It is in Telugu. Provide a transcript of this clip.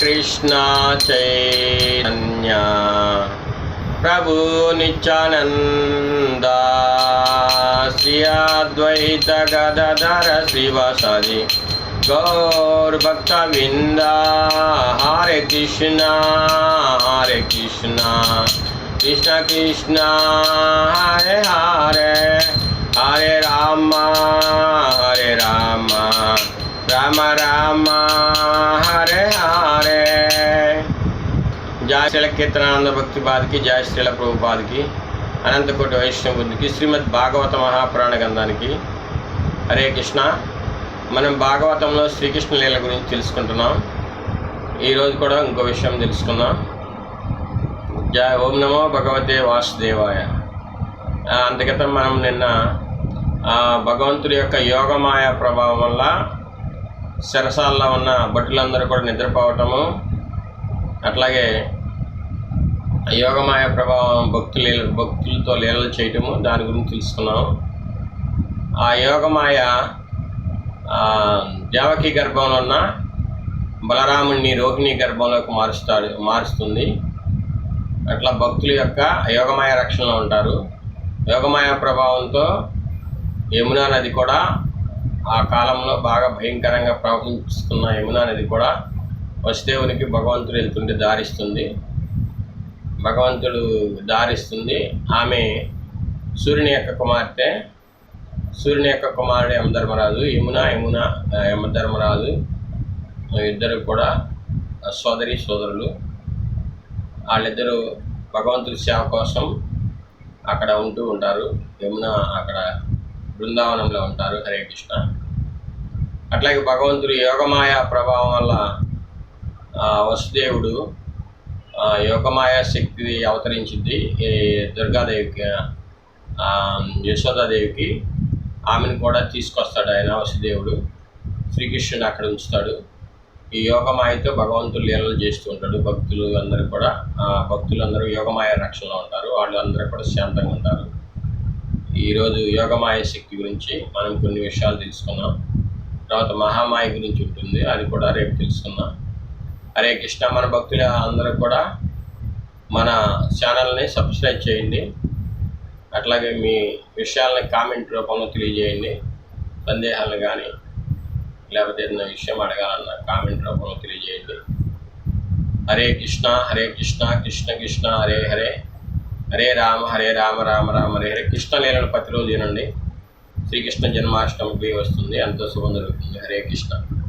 कृष्णा चैतन्या। प्रभुनिचानद्वैतगदधर श्रीवासदि गौर्भक्तविन्दा। हरे कृष्णा हरे कृष्णा। कृष्ण कृष्ण हरे రామ రామ హరే హరే జయ శ్రీల కీర్తనానంద భక్తి బాధకి జయ శ్రీల ప్రభుపాదికి అనంతకోటి వైష్ణవ బుద్ధికి శ్రీమద్ భాగవత మహాపురాణ గ్రంథానికి హరే కృష్ణ. మనం భాగవతంలో శ్రీకృష్ణ లీల గురించి తెలుసుకుంటున్నాం. ఈరోజు కూడా ఇంకో విషయం తెలుసుకుందాం. జయ ఓం నమో భగవతే వాసుదేవాయ. అంతగతం మనం నిన్న భగవంతుడి యొక్క యోగమాయ ప్రభావం వల్ల శరసాల్లో ఉన్న భటులందరూ కూడా నిద్రపోవటము అట్లాగే యోగమాయ ప్రభావం భక్తులు భక్తులతో లీలలు చేయటము దాని గురించి తెలుసుకున్నాం. ఆ యోగమాయ దేవకి గర్భంలో ఉన్న బలరాముణ్ణి రోహిణి గర్భంలోకి మారుస్తాడు మారుస్తుంది. అట్లా భక్తుల యొక్క యోగమాయ రక్షణలో ఉంటారు. యోగమాయ ప్రభావంతో యమునా నది కూడా ఆ కాలంలో బాగా భయంకరంగా ప్రవహిస్తున్న యమునా నది కూడా వసుదేవునికి భగవంతుడు వెళ్తుంటే దారిస్తుంది. భగవంతుడు దారిస్తుంది. ఆమె సూర్యుని యొక్క కుమార్తె సూర్యుని యొక్క కుమారుడు యమధర్మరాజు యమున యమున యమధర్మరాజు ఇద్దరు కూడా సోదరి సోదరులు. వాళ్ళిద్దరూ భగవంతుడి సేవ కోసం అక్కడ ఉంటూ ఉంటారు. యమున అక్కడ బృందావనంలో ఉంటారు హరే కృష్ణ. అట్లాగే భగవంతుడు యోగమాయ ప్రభావం వల్ల వసుదేవుడు యోగమాయ శక్తి అవతరించింది. ఈ దుర్గాదేవికి యశోదాదేవికి ఆమెను కూడా తీసుకొస్తాడు ఆయన వసుదేవుడు. శ్రీకృష్ణుడు అక్కడ ఉంచుతాడు. ఈ యోగమాయతో భగవంతుడు లీలలు చేస్తూ ఉంటాడు. భక్తులు అందరూ కూడా భక్తులందరూ యోగమాయ రక్షణలో ఉంటారు. వాళ్ళు అందరూ కూడా శాంతంగా ఉంటారు. ఈరోజు యోగమాయ శక్తి గురించి మనం కొన్ని విషయాలు తెలుసుకున్నాం తర్వాత మహామాయ గురించి ఉంటుంది అది కూడా రేపు తెలుసుకుందాం. హరే కృష్ణ మన భక్తులు అందరూ కూడా మన ఛానల్ని సబ్స్క్రైబ్ చేయండి. అట్లాగే మీ విషయాలని కామెంట్ రూపంలో తెలియజేయండి. సందేహాలు కానీ లేకపోతే ఏదైనా విషయం అడగాలన్నా కామెంట్ రూపంలో తెలియజేయండి. హరే కృష్ణ హరే కృష్ణ కృష్ణ కృష్ణ హరే హరే. హరే రామ హరే రామ రామ రామ హరే హరే. కృష్ణ లీలలు ప్రతిరోజు వినండి. శ్రీకృష్ణ జన్మాష్టమికి వస్తుంది. ఎంతో శుభం జరుగుతుంది. హరే కృష్ణ.